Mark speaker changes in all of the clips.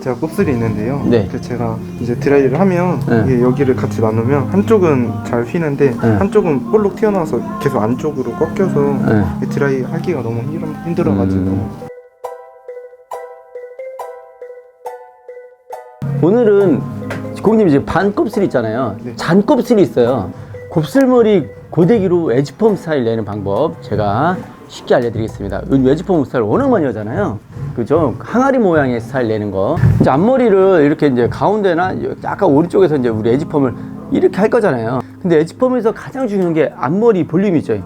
Speaker 1: 제가 곱슬이 있는데요.
Speaker 2: 네.
Speaker 1: 그 제가 이제 드라이를 하면
Speaker 2: 네.
Speaker 1: 이게 여기를 같이 나누면 한쪽은 잘 휘는데
Speaker 2: 네.
Speaker 1: 한쪽은 볼록 튀어나와서 계속 안쪽으로 꺾여서
Speaker 2: 네.
Speaker 1: 이 드라이 하기가 너무 힘- 힘들어 가지고
Speaker 2: 음. 오늘은 고객님 이제 반 곱슬 있잖아요.
Speaker 1: 네.
Speaker 2: 잔 곱슬이 있어요. 곱슬머리 고데기로 에지폼 스타일 내는 방법 제가 쉽게 알려드리겠습니다. 요즘 에지폼 스타일 워낙 많이 하잖아요. 그죠? 항아리 모양의 스타일 내는 거. 이제 앞머리를 이렇게 이제 가운데나 약간 오른쪽에서 이제 우리 에지폼을 이렇게 할 거잖아요. 근데 에지폼에서 가장 중요한 게 앞머리 볼륨이죠.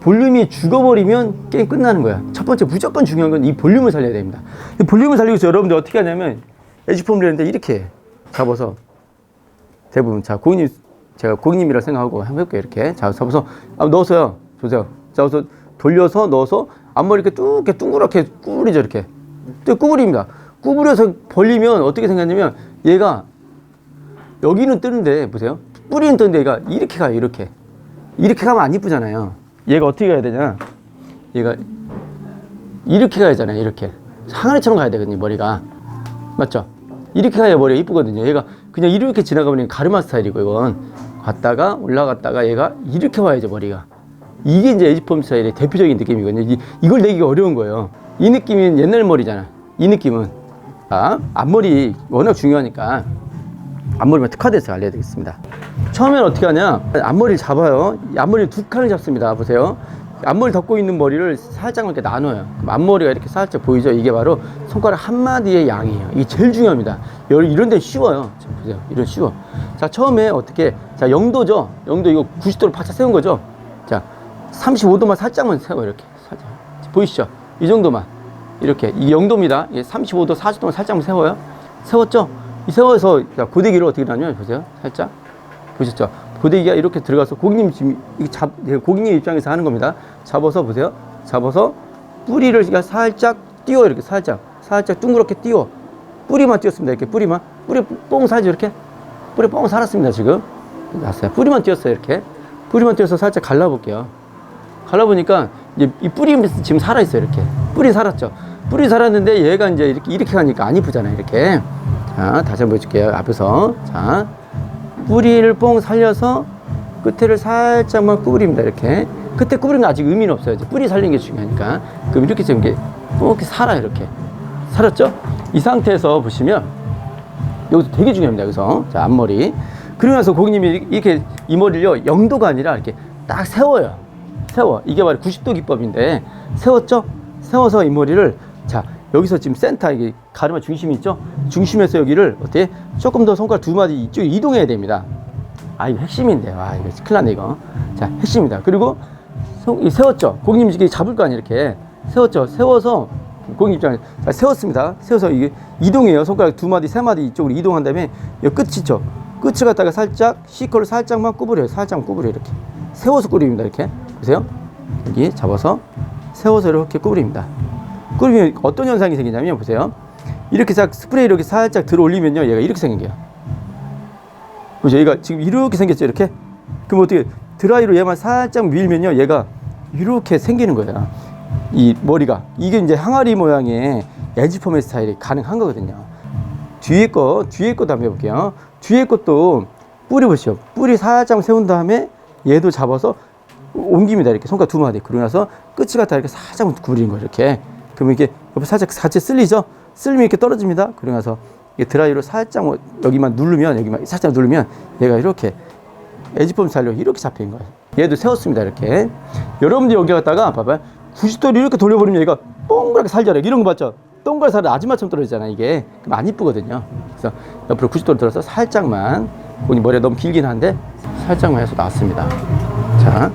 Speaker 2: 볼륨이 죽어버리면 게임 끝나는 거야. 첫 번째 무조건 중요한 건 이 볼륨을 살려야 됩니다. 이 볼륨을 살리기 위해서 여러분들 어떻게 하냐면 에지폼을 했는데 이렇게 잡아서 대부분 자 고객님 제가 고객님이라 생각하고 한번 해볼게요 이렇게 자 잡아서 아, 넣어서요 보세요 잡아서 돌려서 넣어서 앞머리 이렇게 뚝 이렇게 둥그렇게 구부리죠 이렇게 또 구부립니다 구부려서 벌리면 어떻게 생겼냐면 얘가 여기는 뜨는데 보세요 뿌리는 뜨는데 얘가 이렇게 가요 이렇게 이렇게 가면 안 이쁘잖아요 얘가 어떻게 가야 되냐 얘가 이렇게 가야 잖아요 이렇게 항아리처럼 가야 되거든요 머리가 맞죠? 이렇게 가야 머리가 이쁘거든요. 얘가 그냥 이렇게 지나가면 가르마 스타일이고 이건 갔다가 올라갔다가 얘가 이렇게 와야죠 머리가. 이게 이제 에지폼 스타일의 대표적인 느낌이거든요. 이, 이걸 내기가 어려운 거예요. 이 느낌은 옛날 머리잖아. 이 느낌은 아, 앞머리 워낙 중요하니까 앞머리만 특화돼서 알려드리겠습니다. 처음엔 어떻게 하냐? 앞머리를 잡아요. 이 앞머리 두 칸을 잡습니다. 보세요. 앞머리 덮고 있는 머리를 살짝만 이렇게 나눠요. 앞머리가 이렇게 살짝 보이죠? 이게 바로 손가락 한 마디의 양이에요. 이게 제일 중요합니다. 여- 이런 데 쉬워요. 자, 보세요. 이런 쉬워. 자, 처음에 어떻게, 자, 0도죠? 0도 이거 90도로 바짝 세운 거죠? 자, 35도만 살짝만 세워, 이렇게. 살짝. 보이시죠? 이 정도만. 이렇게. 이 0도입니다. 예, 35도, 40도만 살짝만 세워요. 세웠죠? 이 세워서, 자, 고데기를 어떻게 나누냐, 보세요. 살짝. 보셨죠? 고데기가 이렇게 들어가서 고객님 지금 잡 예, 고객님 입장에서 하는 겁니다. 잡아서 보세요. 잡아서 뿌리를 살짝 띄워 이렇게 살짝 살짝 둥그렇게 띄워 뿌리만 띄웠습니다. 이렇게 뿌리만 뿌리 뽕 살죠 이렇게 뿌리 뽕 살았습니다 지금 났어요. 뿌리만 띄웠어요 이렇게 뿌리만 띄워서 살짝 갈라볼게요. 갈라보니까 이 뿌리 지금 살아 있어요 이렇게 뿌리 살았죠. 뿌리 살았는데 얘가 이제 이렇게 이렇게 가니까 안 이쁘잖아요 이렇게 자 다시 한번 보여줄게요 앞에서 자 뿌리를 뽕 살려서 끝에를 살짝만 구부립니다. 이렇게. 끝에 구부리는 건 아직 의미는 없어요. 뿌리 살리는 게 중요하니까. 그럼 이렇게 지금 뽕 이렇게 살아요. 이렇게. 살았죠? 이 상태에서 보시면 여기서 되게 중요합니다. 여기서. 자, 앞머리. 그러고 나서 고객님이 이렇게 이 머리를요, 0도가 아니라 이렇게 딱 세워요. 세워. 이게 바로 90도 기법인데, 세웠죠? 세워서 이 머리를, 자, 여기서 지금 센터, 이게 가르마 중심이 있죠? 중심에서 여기를 어떻게 조금 더 손가락 두 마디 이쪽에 이동해야 됩니다. 아, 이거 핵심인데. 와, 이거 큰일 났네, 이거. 자, 핵심입니다. 그리고 세웠죠? 고객님 이게 잡을 거 아니에요, 이렇게. 세웠죠? 세워서 고객님 입장에 자, 세웠습니다. 세워서 이게 이동해요. 손가락 두 마디, 세 마디 이쪽으로 이동한 다음에 이 끝이 있죠. 끝을 갖다가 살짝 시커를 살짝만 구부려요. 살짝만 구부려 이렇게. 세워서 구부립니다. 이렇게. 보세요. 여기 잡아서 세워서 이렇게 구부립니다. 그러면 어떤 현상이 생기냐면 보세요. 이렇게 싹 스프레이 이렇게 살짝 들어 올리면요. 얘가 이렇게 생겨요. 보죠. 얘가 지금 이렇게 생겼죠. 이렇게. 그럼 어떻게 드라이로 얘만 살짝 밀면요. 얘가 이렇게 생기는 거예요. 이 머리가 이게 이제 항아리 모양의 에지 포맷 스타일이 가능한 거거든요. 뒤에 거 뒤에 것도 한번 해볼게요. 뒤에 것도 뿌리 보시죠. 뿌리 살짝 세운 다음에 얘도 잡아서 옮깁니다. 이렇게 손가락 두 마디. 그러고 나서 끝이 갖다 이렇게 살짝 구부리는 거예요. 이렇게. 그러면 이게 옆에 살짝 같이 쓸리죠. 쓸리면 이렇게 떨어집니다. 그러고 나서 드라이로 살짝 뭐 여기만 누르면 여기만 살짝 누르면 얘가 이렇게 에지폼 스타일로 이렇게 잡힌 거예요. 얘도 세웠습니다. 이렇게. 여러분들 여기 갖다가 봐봐요. 90도로 이렇게 돌려버리면 얘가 동그랗게 살잖아요. 이런 거 봤죠? 동그랗게 살아 아줌마처럼 떨어지잖아요. 이게. 그럼 안 이쁘거든요. 그래서 옆으로 90도로 들어서 살짝만 본인 머리가 너무 길긴 한데 살짝만 해서 나왔습니다. 자,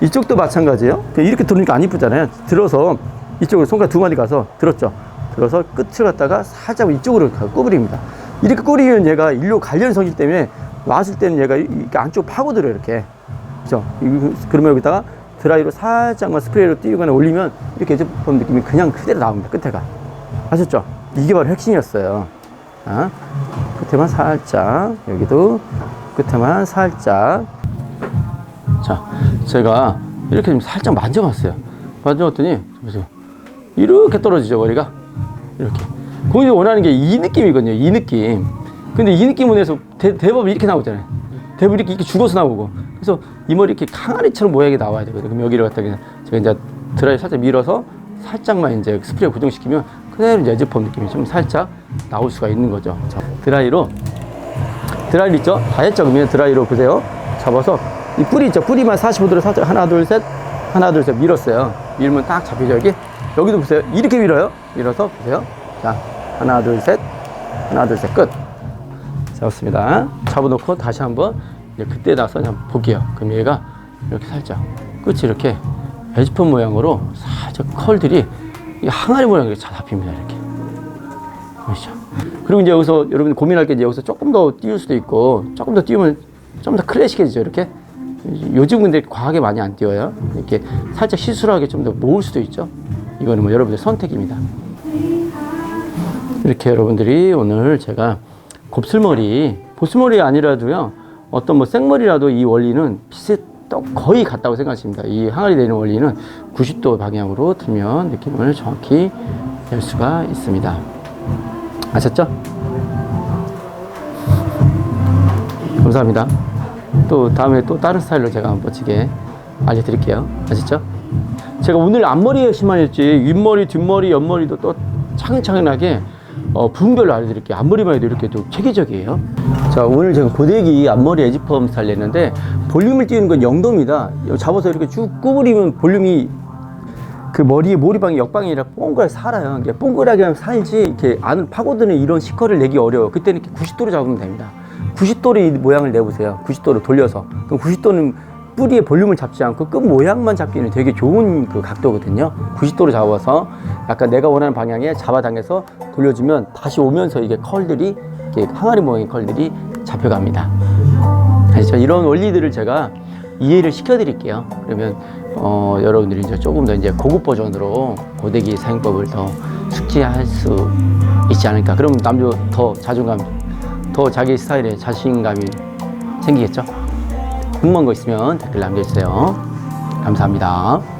Speaker 2: 이쪽도 마찬가지예요. 이렇게 들으니까 안 이쁘잖아요. 들어서 이쪽으로 손가락 두 마디 가서 들었죠. 들어서 끝을 갖다가 살짝 이쪽으로 가- 구부립니다. 이렇게 구부리면 얘가 일로 관련성이기 때문에 왔을 때는 얘가 이렇게 안쪽 파고들어요. 이렇게. 그죠? 이- 그러면 여기다가 드라이로 살짝만 스프레이로 띄우거나 올리면 이렇게 제품 느낌이 그냥 그대로 나옵니다. 끝에가. 아셨죠? 이게 바로 핵심이었어요. 자, 끝에만 살짝, 여기도 끝에만 살짝. 자, 제가 이렇게 좀 살짝 만져봤어요. 만져봤더니, 보세요. 이렇게 떨어지죠, 머리가. 이렇게. 고객이 원하는 게 이 느낌이거든요. 이 느낌. 근데 이 느낌을 내서 대, 대법이 이렇게 나오잖아요. 대법이 이렇게, 이렇게 죽어서 나오고. 그래서 이 머리 이렇게 항아리처럼 모양이 나와야 되거든요. 그럼 여기를 갖다 그냥 제가 이제 드라이 살짝 밀어서 살짝만 이제 스프레이 고정시키면 그대로 이제 에즈펌 느낌이 좀 살짝 나올 수가 있는 거죠. 자, 드라이로 드라이 있죠? 다 했죠? 그러면 드라이로 보세요. 잡아서 이 뿌리 있죠? 뿌리만 45도로 살짝 하나, 둘, 셋, 하나, 둘, 셋 밀었어요. 밀면 딱 잡히죠, 여기? 여기도 보세요. 이렇게 밀어요. 밀어서 보세요. 자, 하나, 둘, 셋, 하나, 둘, 셋, 끝. 잡았습니다. 잡아놓고 다시 한번 이제 그때 나서 그냥 볼게요. 그럼 얘가 이렇게 살짝 끝이 이렇게 에지펀 모양으로 살짝 컬들이 이 항아리 모양으로 잘 잡힙니다. 이렇게. 보이시죠? 그리고 이제 여기서 여러분 고민할 게 이제 여기서 조금 더 띄울 수도 있고 조금 더 띄우면 좀 더 클래식해지죠. 이렇게. 요즘 근데 과하게 많이 안 띄워요. 이렇게 살짝 시술하게 좀 더 모을 수도 있죠. 이거는 뭐 여러분들 선택입니다. 이렇게 여러분들이 오늘 제가 곱슬머리, 보슬머리 아니라도요, 어떤 뭐 생머리라도 이 원리는 비슷, 또 거의 같다고 생각하십니다. 이 항아리 내는 원리는 90도 방향으로 들면 느낌을 정확히 낼 수가 있습니다. 아셨죠? 감사합니다. 또 다음에 또 다른 스타일로 제가 멋지게 알려드릴게요. 아셨죠? 제가 오늘 앞머리에 심한일지 윗머리, 뒷머리, 옆머리도 또 차근차근하게 어, 부분별로 알려드릴게요. 앞머리만 해도 이렇게 또 체계적이에요. 자, 오늘 제가 고데기 앞머리 에지펌 스타일 냈는데 볼륨을 띄우는 건 0도입니다. 잡아서 이렇게 쭉 구부리면 볼륨이 그 머리에 몰입방이 역방이 아니라 뽕그랗게 살아요. 이게 뽕그랗게 하면 살지 이렇게 안을 파고드는 이런 시커를 내기 어려워요. 그때는 이렇게 90도로 잡으면 됩니다. 90도로 이 모양을 내보세요. 90도로 돌려서. 그럼 90도는 뿌리의 볼륨을 잡지 않고 끝 모양만 잡기는 되게 좋은 그 각도거든요. 90도로 잡아서 약간 내가 원하는 방향에 잡아당겨서 돌려주면 다시 오면서 이게 컬들이 이렇게 항아리 모양의 컬들이 잡혀갑니다. 아시죠? 이런 원리들을 제가 이해를 시켜드릴게요. 그러면 어, 여러분들이 이제 조금 더 이제 고급 버전으로 고데기 사용법을 더 숙지할 수 있지 않을까. 그럼 남도 더 자존감, 더 자기 스타일에 자신감이 생기겠죠. 궁금한 거 있으면 댓글 남겨주세요. 감사합니다.